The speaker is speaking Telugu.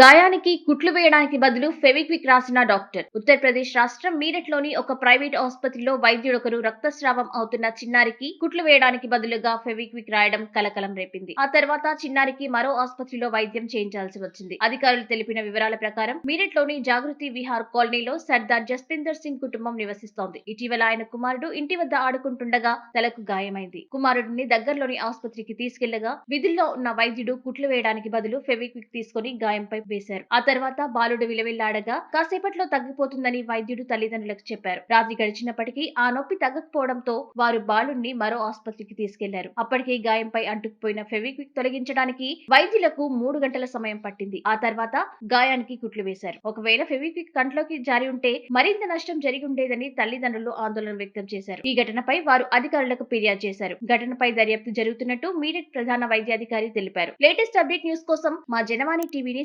గాయానికి కుట్లు వేయడానికి బదులు ఫెవిక్విక్ రాసిన డాక్టర్. ఉత్తరప్రదేశ్ రాష్ట్రం మీరట్లోని ఒక ప్రైవేట్ ఆసుపత్రిలో వైద్యుడొకరు రక్తస్రావం అవుతున్న చిన్నారికి కుట్లు వేయడానికి బదులుగా ఫెవిక్విక్ రాయడం కలకలం రేపింది. ఆ తర్వాత చిన్నారికి మరో ఆసుపత్రిలో వైద్యం చేయించాల్సి వచ్చింది. అధికారులు తెలిపిన వివరాల ప్రకారం మీరట్లోని జాగృతి విహార్ కాలనీలో సర్దార్ జస్పిందర్ సింగ్ కుటుంబం నివసిస్తోంది. ఇటీవల ఆయన కుమారుడు ఇంటి వద్ద ఆడుకుంటుండగా తలకు గాయమైంది. కుమారుడిని దగ్గరలోని ఆసుపత్రికి తీసుకెళ్ళగా విధుల్లో ఉన్న వైద్యుడు కుట్లు వేయడానికి బదులు ఫెవిక్విక్ తీసుకుని గాయంపై వేశారు ఆ తర్వాత బాలుడు విలవిల్లాడగా కాసేపట్లో తగ్గిపోతుందని వైద్యుడు తల్లిదండ్రులకు చెప్పారు. రాత్రి గడిచినప్పటికీ ఆ నొప్పి తగ్గకపోవడంతో వారు బాలుడిని మరో ఆసుపత్రికి తీసుకెళ్ళారు. అప్పటికే గాయంపై అంటుకుపోయిన ఫెవిక్విక్ తొలగించడానికి వైద్యులకు మూడు గంటల సమయం పట్టింది. ఆ తర్వాత గాయానికి కుట్లు వేశారు. ఒకవేళ ఫెవిక్విక్ కంట్లోకి జారి ఉంటే మరింత నష్టం జరిగి ఉండేదని తల్లిదండ్రులు ఆందోళన వ్యక్తం చేశారు. ఈ ఘటనపై వారు అధికారులకు ఫిర్యాదు చేశారు. ఘటనపై దర్యాప్తు జరుగుతున్నట్టు మీరట్ ప్రధాన వైద్యాధికారి తెలిపారు. లేటెస్ట్ అప్డేట్ న్యూస్ కోసం మా జనవాణి టీవీని